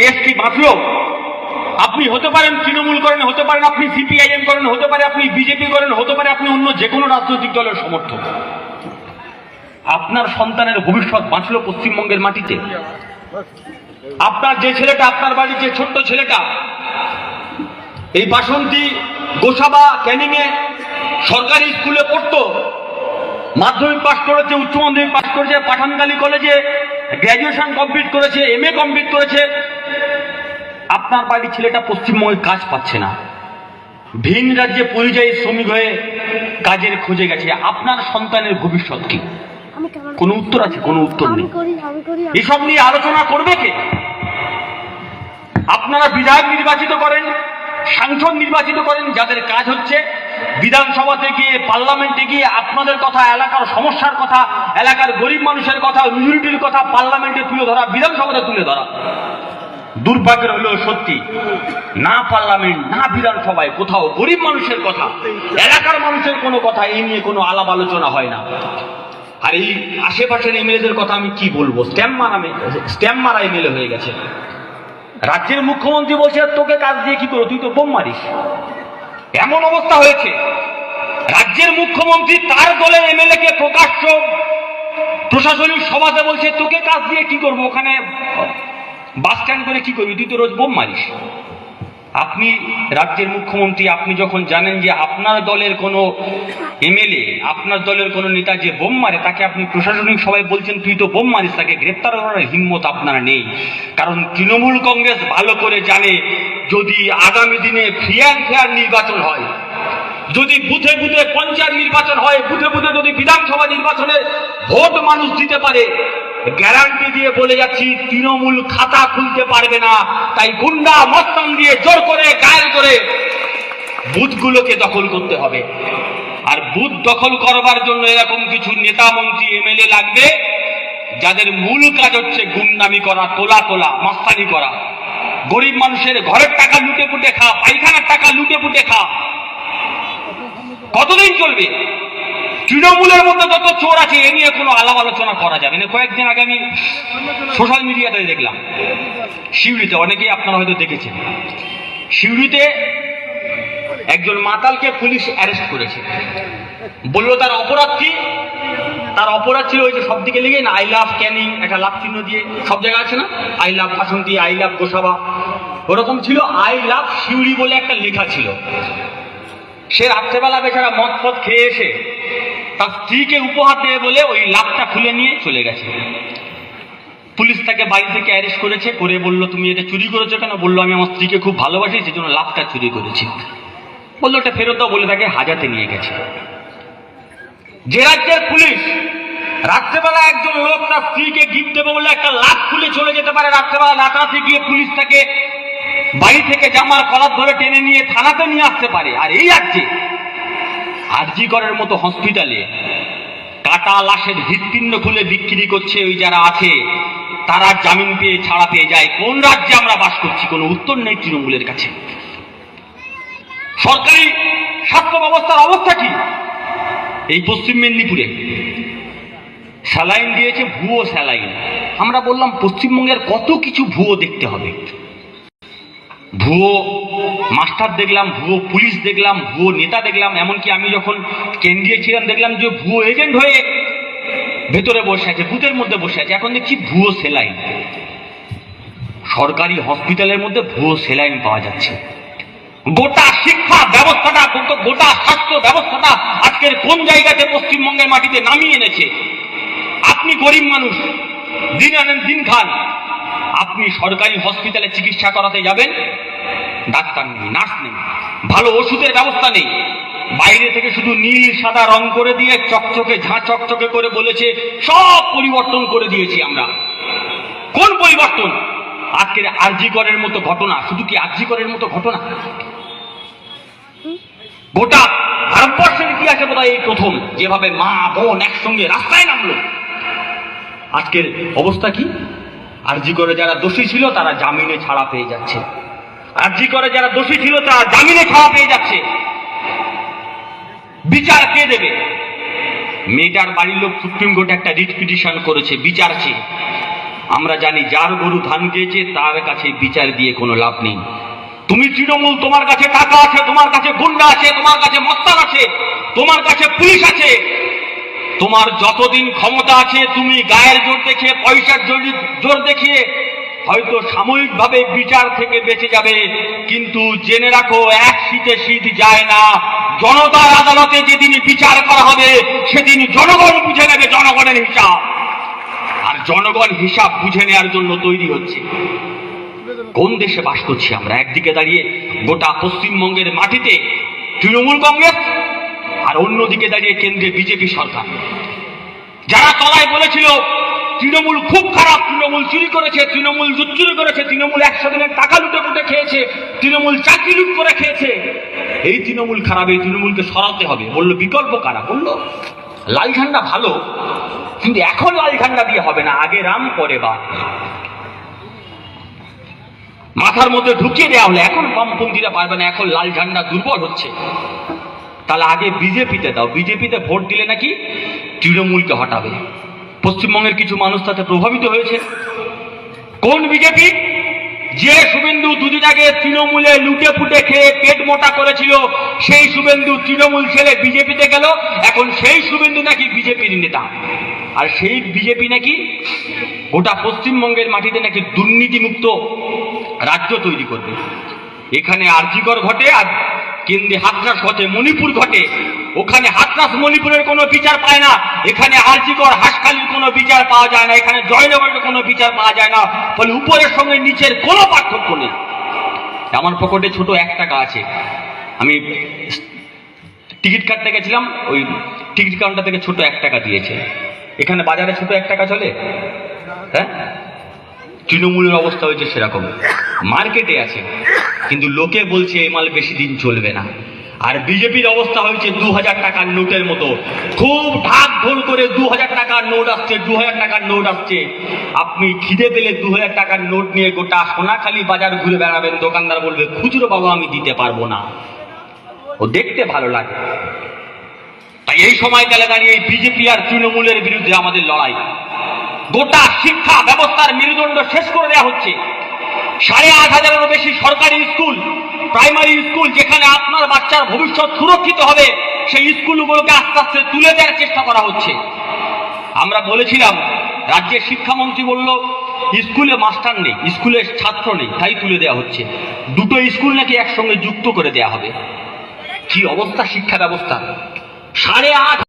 দেশ বাঁচল? আপনি হতে পারেন তৃণমূল করেন, হতে পারেন আপনি সিপিআইএম করেন, হতে পারে আপনি বিজেপি করেন, হতে পারে আপনি অন্য যে কোনো রাজনৈতিক দলের সমর্থক। আপনার সন্তানের ভবিষ্যৎ বাঁচল পশ্চিমবঙ্গের মাটিতে। আপনার যে ছেলেটা আপনার বাড়ির যে ছোট্ট ছেলেটা, এই বাসন্তী গোসাবা ক্যানিংয়ে সরকারি স্কুলে পড়তো, মাধ্যমিক পাশ করেছে, উচ্চ মাধ্যমিক পাশ করেছে, পাঠানকালী কলেজে গ্র্যাজুয়েশন কমপ্লিট করেছে এম এ কমপ্লিট করেছে। আপনার বাড়ির ছেলেটা পশ্চিমবঙ্গে কাজ পাচ্ছে না। ভিন রাজ্যে পরিযায়ী শ্রমিক হয়ে কাজের খোঁজে গেছে। আপনার সন্তানের ভবিষ্যৎ কি? কোনো উত্তর আছে? কোনো উত্তর নেই। এসব নিয়ে আলোচনা করবে কে? আপনারা বিধায়ক নির্বাচিত করেন সাংসদ নির্বাচিত করেন যাদের কাজ হচ্ছে বিধানসভাতে গিয়ে পার্লামেন্টে গিয়ে আপনাদের কথা, এলাকার সমস্যার কথা, এলাকার গরিব মানুষের কথা মিউনিটির কথা পার্লামেন্টে তুলে ধরা, বিধানসভাতে তুলে ধরা। দুর্ভাগ্যের হলেও সত্যি, না পার্লামেন্ট, না বিধানসভায় কোথাও গরিব মানুষের কথা, এলাকার মানুষের কোনো কথা এই নিয়ে কোনো আলাপ আলোচনা হয় না। আর এই আশেপাশের এমএলএদের কথা আমি কি বলব? স্ট্যাম্প মারা স্ট্যাম্প মারা এমএলএ হয়ে গেছে। রাজ্যের মুখ্যমন্ত্রী বলছে, তোকে কাজ দিয়ে কি করো তুই তো বোম মারিস। এমন অবস্থা হয়েছে। রাজ্যের মুখ্যমন্ত্রী তার দলের এমএলএ কে প্রকাশ্য প্রশাসনিক সভাতে বলছে, তোকে কাজ দিয়ে কি করব? ওখানে বাস স্ট্যান্ড করে কি করবি? তুই তো রোজ বোম মারিস। আপনি রাজ্যের মুখ্যমন্ত্রী, আপনি যখন জানেন যে আপনার দলের কোনো এমএলএ, আপনার দলের কোনো নেতা যে বোম মারে, তাকে আপনি প্রশাসনিক সবাই বলছেন, তুই তো বোম মারিস, তাকে গ্রেপ্তার করার হিম্মত আপনার নেই। কারণ তৃণমূল কংগ্রেস ভালো করে জানে যদি আগামী দিনে অ্যান্ড ফেয়ার নির্বাচন হয়, যদি বুথে বুথে পঞ্চায়েত নির্বাচন হয়, বুথে বুথে যদি বিধানসভা নির্বাচনে ভোট মানুষ দিতে পারে গ্যারান্টি দিয়ে বলে যাচ্ছি, তৃণমূল খাতা খুলতে পারবে না। তাই গুন্ডা মস্তান দিয়ে জোর করে, গায়ের করে বুথগুলোকে দখল করতে হবে। আর বুথ দখল করবার জন্য এরকম কিছু নেতা মন্ত্রী, এমএলএ লাগবে, যাদের মূল কাজ হচ্ছে গুন্ডামি করা তোলা তোলা মাস্তানি করা। গরিব মানুষের ঘরের টাকা লুটে পুটে খা, পায়খানার টাকা লুটে পুটে খা। কতদিন চলবে? তৃণমূলের মধ্যে যত চোর আছে, এ নিয়ে কোনো আলাপ আলোচনা করা যাবে না। কয়েকদিন আগে আমি সোশ্যাল মিডিয়াতে দেখলাম। শিউড়িতে অনেকেই আপনারা হয়তো দেখেছেন। শিউড়িতে একজন মাতালকে পুলিশ অ্যারেস্ট করেছে। বলল, তার অপরাধ কি? তার অপরাধ ছিল ওই যে সব দিকে লিখে না আই লাভ ক্যানিং একটা লাভ চিহ্ন দিয়ে, সব জায়গায় আছে না? I love Basanti I love Gosaba. ওরকম ছিল আই লাভ শিউড়ি বলে একটা লেখা ছিল। সে রাত্রেবেলা বেচারা মদ ফদ খেয়ে এসে তার স্ত্রীকে উপহার দেবে বলে ওই লাভটা খুলে নিয়ে চলে গেছে। পুলিশ তাকে বাড়ি থেকে অ্যারেস্ট করেছে, করে বলল, তুমি এটা চুরি করেছ কেন? বলল, আমি আমার স্ত্রীকে খুব ভালোবাসি, সেজন্য লাভটা চুরি করেছি। বলল, ওটা ফেরত দাও। বলে তাকে হাজাতে নিয়ে গেছে। যে রাজ্যের পুলিশ রাত্রেবেলা একজন লোক তার স্ত্রীকে গিফট দেবে বলে একটা লাভ খুলে চলে যেতে পারে, রাত্রেবেলা রাতারাতি গিয়ে পুলিশ তাকে বাড়ি থেকে জামার কলার ধরে টেনে নিয়ে থানাতে নিয়ে আসতে পারে। আর এই রাজ্যে আরজি করার মতো হসপিটালে কাটা লাশের হৃৎপিণ্ড খুলে বিক্রি করছে ওই যারা আছে, তারা জামিন পেয়ে ছাড়া পেয়ে যায়। কোন রাজ্যে আমরা বাস করছি? কোনো উত্তর নেই তৃণমূলের কাছে। সরকারি স্বাস্থ্য ব্যবস্থার অবস্থা কি? এই পশ্চিম মেদিনীপুরে। স্যালাইন দিয়েছে ভুয়ো স্যালাইন। আমরা বললাম, পশ্চিমবঙ্গের কত কিছু ভুয়ো দেখতে হবে। ভুয়ো মাস্টার দেখলাম, ভুয়ো পুলিশ দেখলাম, ভুয়ো নেতা দেখলাম, এমনকি আমি যখন কেন্দ্রীয় ছিলাম, দেখলাম যে ভুয়ো এজেন্ট হয়ে ভেতরে বসে আছে, বুথের মধ্যে বসে আছে। এখন দেখছি ভুয়ো সেলাইন সরকারি হসপিটালের মধ্যে ভুয়ো সেলাইন পাওয়া যাচ্ছে। গোটা শিক্ষা ব্যবস্থাটা, গোটা স্বাস্থ্য ব্যবস্থাটা আজকের কোন জায়গাতে পশ্চিমবঙ্গের মাটিতে নামিয়ে এনেছে? আপনি গরিব মানুষ, দিন আনেন, দিন খান। আপনি সরকারি হসপিটালে চিকিৎসা করাতে যাবেন, ডাক্তার নেই, নার্স নেই, ভালো ওষুধের ব্যবস্থা নেই। বাইরে থেকে শুধু নীল, সাদা রং করে দিয়ে চকচকে, ঝাঁ চকচকে করে বলেছে, সব পরিবর্তন করে দিয়েছি আমরা। কোন পরিবর্তন? আজকের আরজিকরের মতো ঘটনা, শুধু কি আরজিকরের মতো ঘটনা? গোটা ভারতবর্ষের ইতিহাসে বোধহয় এই প্রথম। যেভাবে মা, বোন একসঙ্গে রাস্তায় নামলো। আজকের অবস্থা কি? আরজি করে যারা দোষী ছিল, তারা জামিনে ছাড়া পেয়ে যাচ্ছে। আরজি করে যারা দোষী ছিল, তারা জামিনে ছাড়া পেয়ে যাচ্ছে। বিচার কে দেবে? মেয়েটার বাড়ির লোক সুপ্রিম কোর্টে একটা রিট পিটিশন করেছে, বিচার চেয়ে। আমরা জানি যার গরু ধান খেয়েছে, তার কাছে বিচার দিয়ে কোনো লাভ নেই। তুমি তৃণমূল, তোমার কাছে টাকা আছে, তোমার কাছে গুন্ডা আছে, তোমার কাছে মস্তান আছে, তোমার কাছে পুলিশ আছে। তোমার যতদিন ক্ষমতা আছে, তুমি গায়ের জোর দেখিয়ে পয়সার জোর জোর দেখিয়ে হয়তো সাময়িকভাবে বিচার থেকে বেঁচে যাবে, কিন্তু জেনে রাখো, এক শীতে শীত যায় না। জনতার আদালতে যেদিন বিচার করা হবে, সেদিন জনগণ বুঝে নেবে জনগণের হিসাব। আর জনগণ হিসাব বুঝে নেওয়ার জন্য তৈরি হচ্ছে। কোন দেশে বাস করছি আমরা? একদিকে দাঁড়িয়ে গোটা পশ্চিমবঙ্গের মাটিতে তৃণমূল কংগ্রেস, আর অন্যদিকে দাঁড়িয়ে কেন্দ্রে বিজেপি সরকার। যারা তলায় বলেছিল, তৃণমূল খুব খারাপ, তৃণমূল চুরি করেছে, তৃণমূল চুরি করেছে, তৃণমূল একশো দিনের টাকা লুটে ফুটে খেয়েছে, তৃণমূল চাকরি লুট করে খেয়েছে। এই তৃণমূল খারাপ, এই তৃণমূলকে সরাতে হবে। বলল, বিকল্প কারা? বলল, লাল ঝান্ডা ভালো, কিন্তু এখন লাল ঝান্ডা দিয়ে হবে না, আগে রাম পরে বা মাথার মধ্যে ঢুকিয়ে দেওয়া হলো। এখন বামপন্থীরা পারবে না, এখন লাল ঝান্ডা দুর্বল হচ্ছে। তাহলে আগে বিজেপিতে দাও। বিজেপিতে ভোট দিলে নাকি তৃণমূলকে হটাবে। পশ্চিমবঙ্গের কিছু মানুষ তাতে প্রভাবিত হয়েছে। কোন বিজেপি? যে শুভেন্দু দুদিন আগে তৃণমূলে লুটে পুটে খেয়ে পেট মোটা করেছিল, সেই শুভেন্দু তৃণমূল ছেলে বিজেপিতে গেল। এখন সেই শুভেন্দু নাকি বিজেপির নেতা। আর সেই বিজেপি নাকি গোটা পশ্চিমবঙ্গের মাটিতে নাকি দুর্নীতিমুক্ত রাজ্য তৈরি করবে। এখানে আরজিকর ঘটে আর কেন্দ্রে হাতরাস ঘটে, মণিপুর ঘটে। ওখানে হাতরাস মণিপুরের কোনো বিচার পায় না। এখানে আরজিকর হাসখালির কোনো বিচার পাওয়া যায় না। এখানে জয়নগরের কোনো বিচার পাওয়া যায় না। ফলে উপরের সঙ্গে নিচের কোনো পার্থক্য নেই। আমার পকেটে ছোট এক টাকা আছে। আমি টিকিট কাটতে গেছিলাম, ওই টিকিট কাউন্টার থেকে ছোট এক টাকা দিয়েছে। এখানে বাজারে ছোট এক টাকা চলে? হ্যাঁ? তৃণমূলের অবস্থা হয়েছে সেরকম। মার্কেটে আছে। কিন্তু লোকে বলছে এই মাল বেশি দিন চলবে না। আর বিজেপির অবস্থা হয়েছে দু হাজার টাকার নোটের মতো। খুব ঢাক ঢোল করে দু হাজার টাকার নোট আসছে দু হাজার টাকার নোট আসছে। আপনি খিদে পেলে দু হাজার টাকার নোট নিয়ে গোটা সোনাখালি বাজার ঘুরে বেড়াবেন। দোকানদার বলবে, খুচরো বাবা, আমি দিতে পারব না। ও দেখতে ভালো লাগে। তাই এই সময়কালে দাঁড়িয়ে এই বিজেপি আর তৃণমূলের বিরুদ্ধে আমাদের লড়াই। গোটা শিক্ষা ব্যবস্থার মেরুদণ্ড শেষ করে দেওয়া হচ্ছে। সাড়ে আট হাজারেরও বেশি সরকারি স্কুল, প্রাইমারি স্কুল, যেখানে আপনার বাচ্চার ভবিষ্যৎ সুরক্ষিত হবে, সেই স্কুলগুলোকে আস্তে আস্তে তুলে দেওয়ার চেষ্টা করা হচ্ছে। আমরা বলেছিলাম, রাজ্যের শিক্ষামন্ত্রী বলল, স্কুলে মাস্টার নেই, স্কুলে ছাত্র নেই, তাই তুলে দেওয়া হচ্ছে। দুটো স্কুল নাকি একসঙ্গে যুক্ত করে দেওয়া হবে। কি অবস্থা শিক্ষা ব্যবস্থা? সাড়ে আট